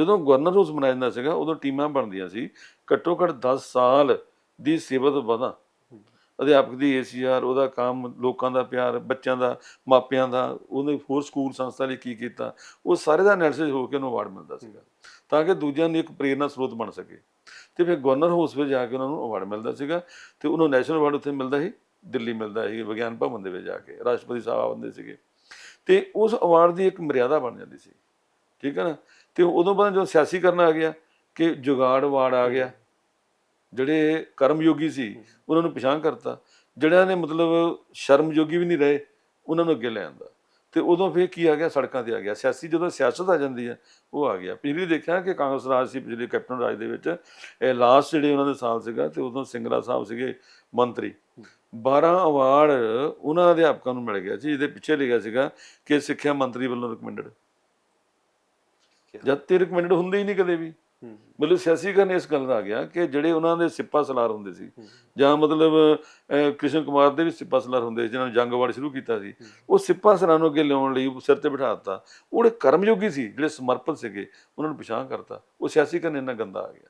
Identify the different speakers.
Speaker 1: ਜਦੋਂ governor house ਬਣਾਇਆ ਜਾਂਦਾ ਸੀਗਾ, ਉਦੋਂ ਟੀਮਾਂ ਬਣਦੀਆਂ ਸੀ। ਘੱਟੋ ਘੱਟ 10 ਸਾਲ ਦੀ ਸੇਵਾ ਤੋਂ ਬਾਅਦ ਅਧਿਆਪਕ ਦੀ ਏਸੀਆਰ ਉਹਦਾ ਕੰਮ, ਲੋਕਾਂ ਦਾ ਪਿਆਰ, ਬੱਚਿਆਂ ਦਾ, ਮਾਪਿਆਂ ਦਾ, ਉਹਨੇ ਹੋਰ ਸਕੂਲ ਸੰਸਥਾ ਲਈ ਕੀ ਕੀਤਾ? ਉਹ ਸਾਰੇ ਦਾ ਐਨਾਲਿਸਿਸ ਹੋ ਕੇ ਉਹਨੂੰ ਅਵਾਰਡ ਮਿਲਦਾ ਸੀਗਾ। ਤਾਂ ਕਿ ਦੂਜਿਆਂ ਨੂੰ ਇੱਕ ਪ੍ਰੇਰਨਾ ਸਰੋਤ ਬਣ ਸਕੇ। ਤੇ ਫਿਰ ਗਵਰਨਰ ਹਾਊਸ ਵਿੱਚ ਜਾ ਕੇ ਉਹਨਾਂ ਨੂੰ ਅਵਾਰਡ ਮਿਲਦਾ ਸੀਗਾ। ਤੇ ਉਹਨੂੰ ਨੈਸ਼ਨਲ ਅਵਾਰਡ ਉੱਥੇ ਮਿਲਦਾ ਸੀ, ਦਿੱਲੀ ਮਿਲਦਾ ਸੀ, ਵਿਗਿਆਨ ਭਵਨ ਦੇ ਵਿੱਚ ਜਾ ਕੇ। ਰਾਸ਼ਟਰਪਤੀ ਸਾਹਿਬ ਆਉਂਦੇ ਸੀਗੇ। ਤੇ ਉਸ ਅਵਾਰਡ ਦੀ ਇੱਕ ਮਰਿਆਦਾ ਬਣ ਜਾਂਦੀ ਸੀ। ਠੀਕ ਹੈ ਨਾ? ਤੇ ਉਦੋਂ ਬਾਅਦ ਜਦੋਂ ਸਿਆਸੀ ਕਰਨਾ ਆ ਗਿਆ ਕਿ ਜੁਗਾੜ ਅਵਾਰਡ ਆ ਗਿਆ, ਜਿਹੜੇ ਕਰਮਯੋਗੀ ਸੀ, ਉਹਨਾਂ ਨੂੰ ਪਛਾਣ ਕਰਤਾ। ਜਿਹੜਿਆਂ ਨੇ ਮਤਲਬ ਸ਼ਰਮਯੋਗੀ ਵੀ ਨਹੀਂ ਰਹੇ, ਉਹਨਾਂ ਨੂੰ ਅੱਗੇ ਲੈ ਆਂਦਾ। ਤੇ ਉਦੋਂ ਫਿਰ ਕੀ ਆ ਗਿਆ? ਸੜਕਾਂ ਤੇ ਆ ਗਿਆ। ਸਿਆਸੀ ਜਦੋਂ ਸਿਆਸਤ ਆ ਜਾਂਦੀ ਹੈ ਉਹ ਆ ਗਿਆ। ਪਿਛਲੀ ਦੇਖਿਆ ਕਿ ਕਾਂਗਰਸ ਰਾਜ ਸੀ, ਪਿਛਲੇ ਕੈਪਟਨ ਰਾਜ ਦੇ ਵਿੱਚ, ਇਹ ਲਾਸਟ ਜਿਹੜੇ ਉਹਨਾਂ ਦੇ ਸਾਲ ਸੀਗਾ, ਤੇ ਉਦੋਂ ਸਿੰਗਲਾ ਸਾਹਿਬ ਸੀਗੇ ਮੰਤਰੀ। 12 ਅਵਾਰਡ ਉਹਨਾਂ ਅਧਿਆਪਕਾਂ ਨੂੰ ਮਿਲ ਗਿਆ ਸੀ, ਜਿਹਦੇ ਪਿੱਛੇ ਲਿਖਿਆ ਸੀਗਾ ਕਿ ਸਿੱਖਿਆ ਮੰਤਰੀ ਵੱਲੋਂ ਰਿਕਮੈਂਡਡ ਜਦ ਤੇ ਰਿਕਮੈਂਡਡ ਹੁੰਦੇ ਹੀ ਨਹੀਂ ਕਦੇ ਵੀ। ਮਤਲਬ ਸਿਆਸੀਕਰਨ ਇਸ ਗੱਲ ਦਾ ਆ ਗਿਆ ਕਿ ਜਿਹੜੇ ਉਹਨਾਂ ਦੇ ਸਿੱਪਾ ਸਲਾਰ ਹੁੰਦੇ ਸੀ। ਜਾਂ ਮਤਲਬ ਕ੍ਰਿਸ਼ਨ ਕੁਮਾਰ ਦੇ ਵੀ ਸਿੱਪਾ ਸਲਾਰ ਹੁੰਦੇ ਸੀ ਜਿਨ੍ਹਾਂ ਨੇ ਜੰਗਵਾੜ ਸ਼ੁਰੂ ਕੀਤਾ ਸੀ। ਉਹ ਸਿੱਪਾ ਸਲਾਰਾਂ ਨੂੰ ਅੱਗੇ ਲਿਆਉਣ ਲਈ ਸਿਰ ਤੇ ਬਿਠਾ ਦਿੱਤਾ। ਉਹ ਜਿਹੜੇ ਕਰਮਯੋਗੀ ਸੀ ਜਿਹੜੇ ਸਮਰਪਿਤ ਸੀਗੇ ਉਹਨਾਂ ਨੂੰ ਪਛਾਣ ਕਰਤਾ। ਉਹ ਸਿਆਸੀਕਰਨ ਇੰਨਾ ਗੰਦਾ ਆ ਗਿਆ।